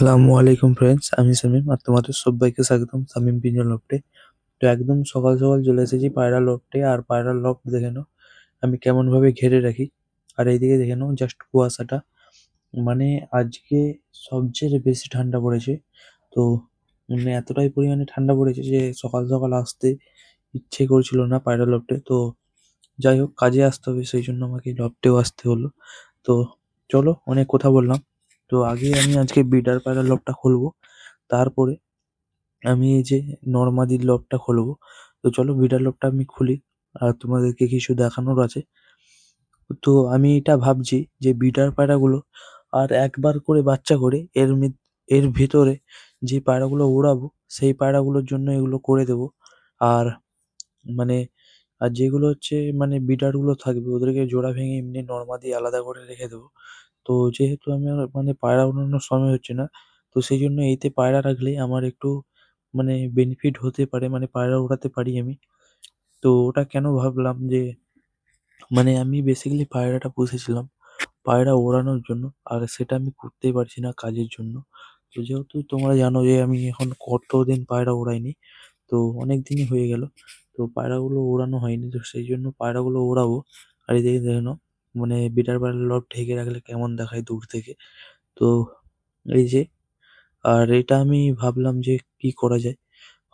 আসসালামু আলাইকুম ফ্রেন্ডস আমি শামীম আর তোমাদের সবাইকে স্বাগতম শামীম পিঞ্জন লফটে। তো একদম সকাল সকাল চলে এসেছি পায়রা লফটে আর পায়রা লফট দেখে নাও, আমি কেমন ভাবে ঘিরে রাখি। আর এইদিকে দেখে নাও জাস্ট কুয়াশাটা মানে আজকে সবচেয়ে বেশি ঠান্ডা পড়েছে। তো মানে এতটাই পরিমাণে ঠান্ডা পড়েছে যে সকাল সকাল আসতে ইচ্ছে করছিল না পায়রা লফটে। তো যাই হোক, কাজে আসতে হবে, সেই জন্য আমাকে লফটেও আসতে হলো। তো চলো, অনেক কথা বললাম। তো আগে আমি আজকে বিডার পায়রা লফটটা খুলবো। তারপরে আমি এই যে নর্মাদির লফটটা খুলবো। তো চলো বিডার লফটটা আমি খুলি আর তোমাদেরকে কিছু দেখানোর আছে। তো আমি এটা ভাবছি যে বিডার পায়রাগুলো আর একবার করে বাচ্চা করে এর এর ভিতরে যে পায়রাগুলো ওড়াবো, সেই পায়রাগুলোর জন্য এগুলো করে দেবো। আর মানে আর যেগুলো হচ্ছে মানে বিডারগুলো থাকবে ওদেরকে জোড়া ভেঙে এমনি নর্মাদি আলাদা করে রেখে দেবো। তো যেহেতু আমার মানে পায়রা ওড়ানোর সময় হচ্ছে না, তো সেই জন্য এতে পায়রা রাখলে আমার একটু মানে বেনিফিট হতে পারে মানে পায়রা ওড়াতে পারি আমি। তো ওটা কেন ভাবলাম যে মানে আমি বেসিক্যালি পায়রাটা পুষেছিলাম, পায়রা ওড়ানোর জন্য। আর সেটা আমি করতেই পারছি না কাজের জন্য। তো যেহেতু তোমরা জানো যে আমি এখন কতদিন পায়রা ওড়াইনি তো অনেক দিনই হয়ে গেল। তো পায়রাগুলো ওড়ানো হয়নি, তো সেই জন্য পায়রাগুলো ওড়াবো আর এদিকে দেখে নাও মানে বিটার লট ঢেকে রাখলে কেমন দেখায় দূর থেকে। তো এই যে, আর এটা আমি ভাবলাম যে কি করা যায়?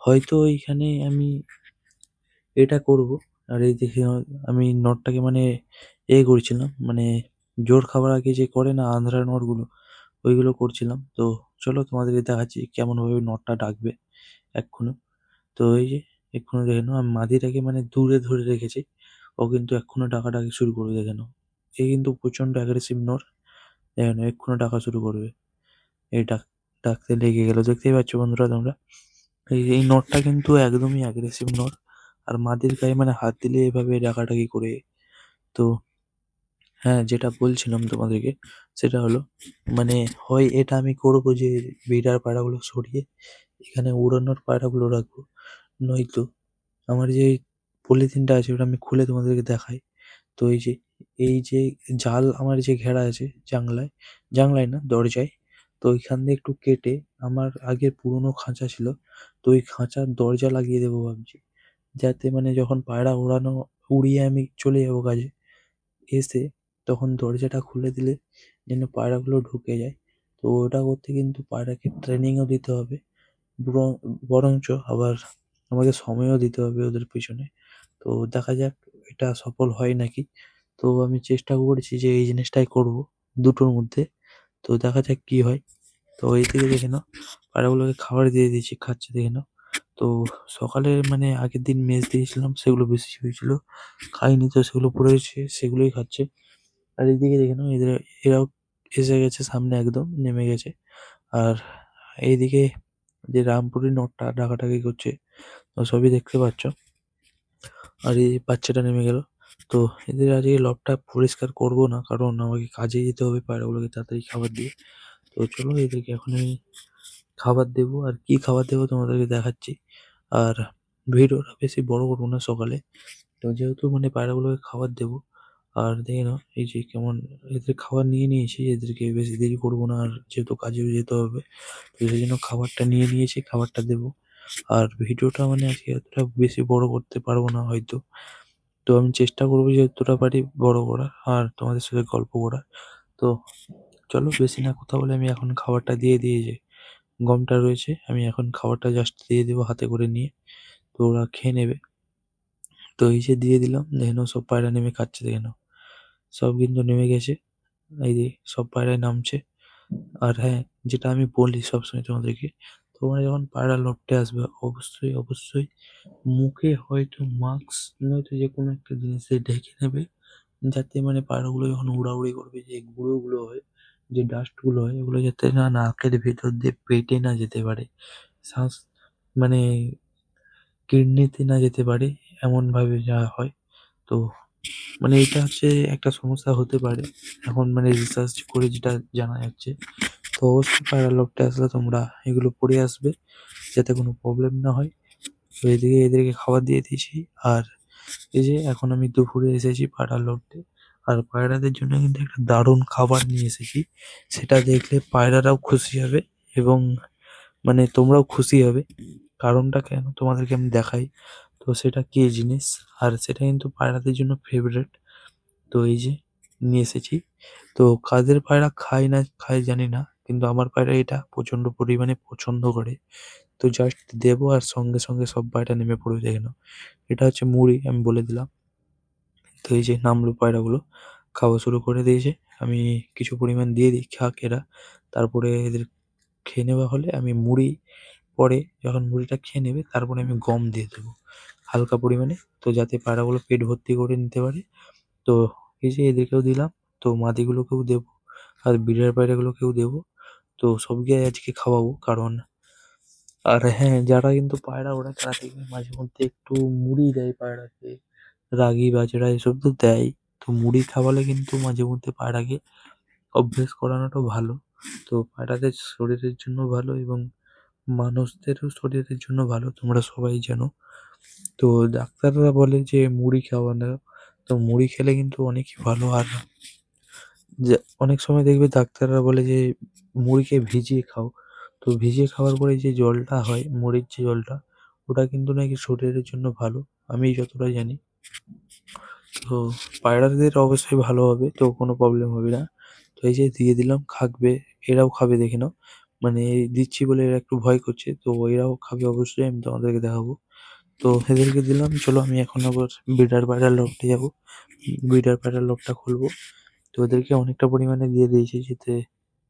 হয়তো এইখানে আমি এটা করব। আর এই দেখে আমি নটটাকে মানে এ করছিলাম। মানে জোর খাবার আগে যে করে না আন্ধ্রা নটগুলো, ওইগুলো করছিলাম। তো চলো তোমাদেরকে দেখাচ্ছি কেমনভাবে নটটা ডাকবে এক্ষুনি তো এই যে এক্ষুনি দেখে নাও, আমি মাদিটাকে মানে দূরে ধরে রেখেছি। ও কিন্তু এক্ষুনি ডাকাডাকি শুরু করবে, দেখে নাও। এ কিন্তু প্রচণ্ড অ্যাগ্রেসিভ নর। দেখে নাও এক্ষুনি ডাকা শুরু করবে। এই ডাক, ডাকতে লেগে গেল। দেখতেই পাচ্ছ বন্ধুরা তোমরা? এই এই নটটা কিন্তু একদমই অ্যাগ্রেসিভ নর। আর মাদির গায়ে মানে হাত দিলে এভাবে ডাকাডাকি করে। তো হ্যাঁ যেটা বলছিলাম তোমাদেরকে, সেটা হলো মানে হয় এটা আমি করব যে বিড়ার পায়রাগুলো সরিয়ে এখানে উড়ানোর পায়রাগুলো রাখব। নয়তো আমার যে পলিথিনটা আছে ওটা আমি খুলে তোমাদেরকে দেখাই। তো এই যে এই যে জাল আমার যে ঘেরা আছে জানলায় জানলায় না, দরজায়, তো ওইখান দিয়ে একটু কেটে আমার আগের পুরোনো খাঁচা ছিল, তো ওই খাঁচার দরজা লাগিয়ে দেবো ভাবছি। যাতে মানে যখন পায়রা ওড়ানো উড়িয়ে আমি চলে যাব কাজে, এসে তখন দরজাটা খুলে দিলে যেন পায়রাগুলো ঢুকে যায়। তো ওটা করতে কিন্তু পায়রাকে ট্রেনিংও দিতে হবে, বরং, বরঞ্চ আবার আমাকে সময়ও দিতে হবে ওদের পিছনে। তো দেখা যাক, এটা সফল হয় নাকি। তো আমি চেষ্টা করেছি যে এই জিনিসটাই করব দুটোর মধ্যে। তো দেখা যাক কি হয়। তো এই দিকে দেখে নাও পায়রাগুলোকে খাবার দিয়ে দিয়েছি, খাচ্ছে দেখে নাও। তো সকালে মানে আগের দিন মেজ দিয়েছিলাম, সেগুলো বেশি হয়েছিল। খাইনি তো সেগুলো পড়ে রয়েছে, সেগুলোই খাচ্ছে। আর এদিকে দেখে নাও, এদের, এরাও এসে গেছে সামনে একদম, নেমে গেছে। আর এইদিকে যে রামপুরি নটটা ডাকাডাকি করছে সবই দেখতে পাচ্ছ। আর এই বাচ্চাটা নেমে গেল। তো এদের আজকে লবটা পরিষ্কার করব না, কারণ আমাকে কাজে যেতে হবে পায়রাগুলোকে তাড়াতাড়ি খাবার দিয়ে। তো চলো এদেরকে এখন আমি খাবার দেবো, আর কি খাবার দেবো তোমাদেরকে দেখাচ্ছি। আর ভিডিওটা বেশি বড় করব না সকালে। তো যেহেতু মানে পায়রাগুলোকে খাবার দেবো, আর দেখে নাও এই যে কেমন এদের খাবার নিয়ে নিয়েছি, এদেরকে বেশি দেরি করব না, আর যেহেতু কাজেও যেতে হবে, তো সেই জন্য খাবারটা নিয়ে নিয়েছি, খাবারটা দেবো। আর ভিডিওটা মানে আজকে এতটা বেশি বড় করতে পারব না হয়তো। তো আমি চেষ্টা করব যতটা পারি বড় করার আর তোমাদের সাথে গল্প করার। তো চলো বেশি না কথা বলে আমি এখন খাবারটা দিয়ে দিয়ে যাই। গমটা রয়েছে, আমি এখন খাবারটা জাস্ট দিয়ে দেবো হাতে করে নিয়ে। তো ওরা খেয়ে নেবে। তো এই যে দিয়ে দিলাম, দেখে নাও সব পায়রা নেমে খাচ্ছে, দেখে নাও। সব কিন্তু নেমে গেছে। এই যে সব পায়রাই নামছে। আর হ্যাঁ যেটা আমি বলি সবসময় তোমাদেরকে তোমরা যখন পায়রা লড়তে আসবে, অবশ্যই অবশ্যই মুখে হয়তো মাস্ক নয়তো যে কোনো একটা জিনিস ঢেকে নেবে, যাতে মানে পায়রাগুলো যখন উড়াউড়ি করবে, যে গুঁড়োগুলো হয়, যে ডাস্টগুলো হয় ওগুলো যাতে না নাকের ভেতর দিয়ে পেটে না যেতে পারে, শ্বাস মানে কিডনিতে না যেতে পারে, এমনভাবে যা হয়। তো মানে এটা হচ্ছে একটা সমস্যা হতে পারে। এখন মানে রিসার্চ করে যেটা জানা যাচ্ছে তো অবশ্যই পায়রা লফটে আসলে তোমরা এগুলো পরে আসবে, যাতে কোনো প্রবলেম না হয়। তো এদিকে, এদেরকে খাবার দিয়ে দিয়েছি। আর এই যে, এখন আমি দুপুরে এসেছি পায়রা লফটে আর পায়রাদের জন্য কিন্তু একটা দারুণ খাবার নিয়ে এসেছি। সেটা দেখলে পায়রারাও খুশি হবে এবং মানে তোমরাও খুশি হবে। কারণটা কেন? তোমাদেরকে আমি দেখাই। তো সেটা কি জিনিস? আর সেটা কিন্তু পায়রাদের জন্য ফেভারেট তো এই যে, নিয়ে এসেছি। তো কাদের পায়রা খায় না, খায় জানি না। কিন্তু আমার পায়রা এটা প্রচণ্ড পরিমাণে পছন্দ করে। তো জাস্ট দেবো আর সঙ্গে সঙ্গে সব পায়রা নেমে পড়বে, দেখে এটা হচ্ছে মুড়ি, আমি বলে দিলাম। তো এই যে নামলো পায়রাগুলো, খাওয়া শুরু করে দিয়েছে। আমি কিছু পরিমাণ দিয়ে দিই, খাক এরা। তারপরে এদের খেয়ে নেওয়া হলে আমি মুড়ি পরে যখন মুড়িটা খেয়ে নেবে, তারপরে আমি গম দিয়ে দেবো হালকা পরিমাণে। তো যাতে পায়রাগুলো পেট ভর্তি করে নিতে পারে। তো এই যে এদেরকেও দিলাম, তো মাদিগুলোকেও দেবো আর বিড়ার পায়রাগুলোকেও দেবো। তো সবকে আজকে খাওয়াবো, কারণ আর হ্যাঁ যারা কিন্তু পায়রা ওরা তারা দেখবে মাঝে মধ্যে একটু মুড়ি দেয় পায়রাকে, রাগি বাজরা এসব তো দেয়, তো মুড়ি খাওয়ালে কিন্তু মাঝে মধ্যে পায়রাকে অভ্যেস করানোটা ভালো। তো পায়রাদের শরীরের জন্য ভালো এবং মানুষদেরও শরীরের জন্য ভালো, তোমরা সবাই জানো। তো ডাক্তাররা বলে যে মুড়ি খাওয়ানো তো মুড়ি খেলে কিন্তু অনেকই ভালো। আর অনেক সময় দেখবে ডাক্তাররা বলে যে মুড়িকে ভিজিয়ে খাও। তো ভিজিয়ে খাওয়ার পরে যে জলটা হয়, মুড়ির যে জলটা, ওটা কিন্তু নাকি শরীরের জন্য ভালো আমি যতটা জানি। তো পায়রাদের অবশ্যই ভালো হবে, তো কোনো প্রবলেম হবে না। তো এই যে দিয়ে দিলাম, খাকবে, এরাও খাবে, দেখে নাও। মানে দিচ্ছি বলে এরা একটু ভয় করছে, তো এরাও খাবে অবশ্যই, আমি তোমাদেরকে দেখাবো। তো এদেরকে দিলাম, চলো আমি এখন আবার ব্রিডার পায়রার লফটে যাব। ব্রিডার পায়রার লফটটা খুলবো। তো ওদেরকে অনেকটা পরিমাণে দিয়ে দিয়েছি, যাতে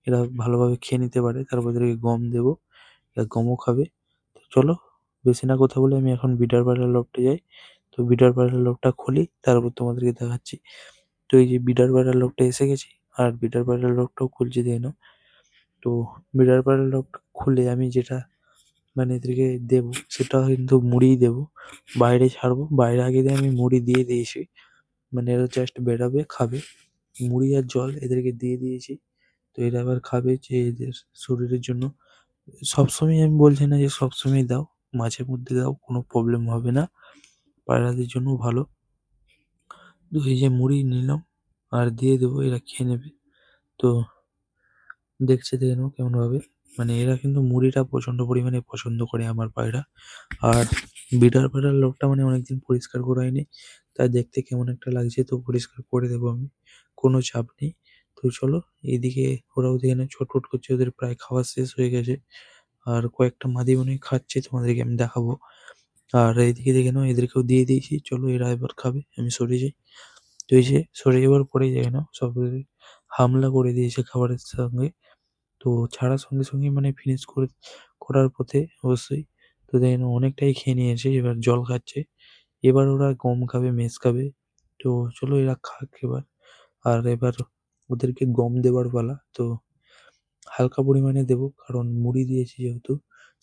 এরা ভালোভাবে খেয়ে নিতে পারে। তারপর ওদেরকে গম দেবো। এরা গমও খাবে। তো চলো, বেশি না কথা বলে আমি এখন বিডার পায়রার লফটে যাই। তো বিডার পায়রার লফটটা খুলি তারপর তোমাদেরকে দেখাচ্ছি। তো এই যে বিডার পায়রার লফটে এসে গেছি, আর বিডার পায়রার লফটাও খুলছি দিয়ে নাও। তো বিডার পায়রার লফট খুলে আমি যেটা মানে এদেরকে দেবো, সেটা কিন্তু মুড়িই দেবো। বাইরে ছাড়বো, বাইরে আগে দিয়ে আমি মুড়ি দিয়ে দিয়েছি। মানে এরা জাস্ট বেরাবে খাবে। মুড়ি আর জল এদেরকে দিয়ে দিয়েছি। তো এরা এবার খাবে যে এদের শরীরের জন্য। সবসময় আমি বলছি না যে সবসময় দাও, মাঝে মধ্যে দাও, কোনো প্রবলেম হবে না। পায়রাদের জন্য ভালো। তো এই যে মুড়ি নিলাম, আর দিয়ে দেবো, এরা খেয়ে নেবে। তো দেখছে দেখে নাও কেমনভাবে মানে এরা কিন্তু মুড়িটা প্রচণ্ড পরিমাণে পছন্দ করে আমার পায়রা। আর বিডার পায়রার লোকটা মানে অনেকদিন পরিষ্কার করা হয়নি তাই দেখতে কেমন একটা লাগছে, তো পরিষ্কার করে দেবো আমি। কোনো চাপ নেই। তো চলো, এইদিকে ওরাও দেখে নাও ছটফট করছে, ওদের প্রায় খাওয়া শেষ হয়ে গেছে। আর কয়েকটা মাদি মনে খাচ্ছে, তোমাদেরকে আমি দেখাবো। আর এইদিকে দেখে নাও, এদেরকেও দিয়ে দিয়েছি। চলো, এরা এবার খাবে, আমি সরে যাই। তো এই যে সরে যাওয়ার পরেই দেখে নাও, সব হামলা করে দিয়েছে খাবারের সঙ্গে। তো ছাড়ার সঙ্গে সঙ্গে মানে ফিনিশ করে, করার পথে অবশ্যই। তো দেখে নাও, অনেকটাই খেয়ে নিয়েছে, এবার জল খাচ্ছে। এবার ওরা গম খাবে মেজ খাবে। তো চলো, এরা খাক এবার। আর এবার ওদেরকে গম দেওয়ার পালা, তো হালকা পরিমাণে দেবো, কারণ মুড়ি দিয়েছি যেহেতু,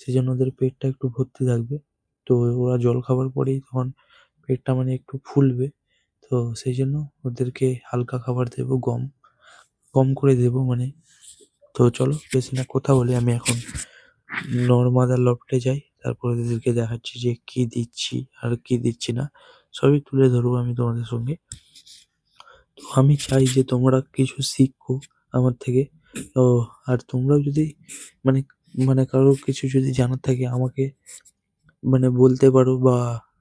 সেজন্য ওদের পেটটা একটু ভর্তি থাকবে। তো ওরা জল খাবার পরেই তখন পেটটা মানে একটু ফুলবে, তো সেই জন্য ওদেরকে হালকা খাবার দেবো, গম কম করে দেবো মানে। তো চলো, বেশি না, কথা বলি আমি এখন। নর্মাদার লফটে যাই, তারপর ওদেরকে দেখাচ্ছি যে কি দিচ্ছি আর কি দিচ্ছি না। সবই তুলে ধরবো আমি তোমাদের সঙ্গে। আমি চাই যে তোমরা কিছু শিখো আমার থেকে। তো আর তোমরাও যদি মানে মানে কারোর কিছু যদি জানার থাকে, আমাকে মানে বলতে পারো বা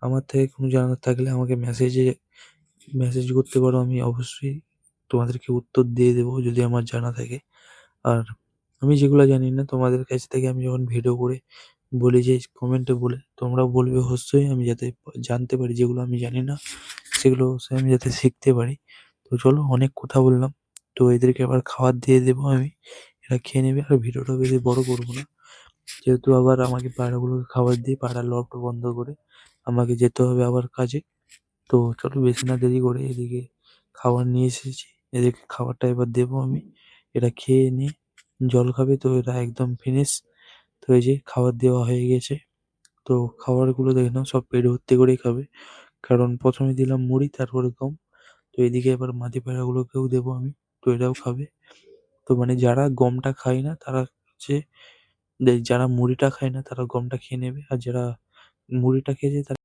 আমার থেকে কোনো জানার থাকলে আমাকে মেসেজে মেসেজ করতে পারো। আমি অবশ্যই তোমাদেরকে উত্তর দিয়ে দেবো যদি আমার জানা থাকে। আর আমি যেগুলো জানি না, তোমাদের কাছ থেকে আমি যখন ভিডিও করে বলি যে কমেন্টে বলে, তোমরাও বলবে অবশ্যই। আমি যাতে জানতে পারি যেগুলো আমি জানি না, সেগুলো অবশ্যই আমি যাতে শিখতে পারি। তো চলো অনেক কথা বললাম। তো এদেরকে আবার খাবার দিয়ে দেবো আমি। এরা খেয়ে নেবে আর ভিডিওটা বেশি বড় করব না। যেহেতু আবার আমাকে পায়রাগুলোকে খাবার দিয়ে পায়রার লফট বন্ধ করে আমাকে যেতে হবে আবার কাজে। তো চলো বেশি না দেরি করে এদিকে খাবার নিয়ে এসেছি। এদেরকে খাবারটা এবার দেবো আমি। এরা খেয়ে নিয়ে জল খাবে তো এরা একদম ফিনিশ তো এই যে খাবার দেওয়া হয়ে গেছে। তো খাবারগুলো দেখে নাও, সব পেট ভর্তি করেই খাবে। কারণ প্রথমে দিলাম মুড়ি, তারপরে গম। তো এদিকে আবার মাদি পায়রাগুলোকেও দেবো আমি, তো এটাও খাবে। তো মানে যারা গমটা খায় না, তারা হচ্ছে যারা মুড়িটা খায় না, তারা গমটা খেয়ে নেবে। আর যারা মুড়িটা খেয়েছে, তারা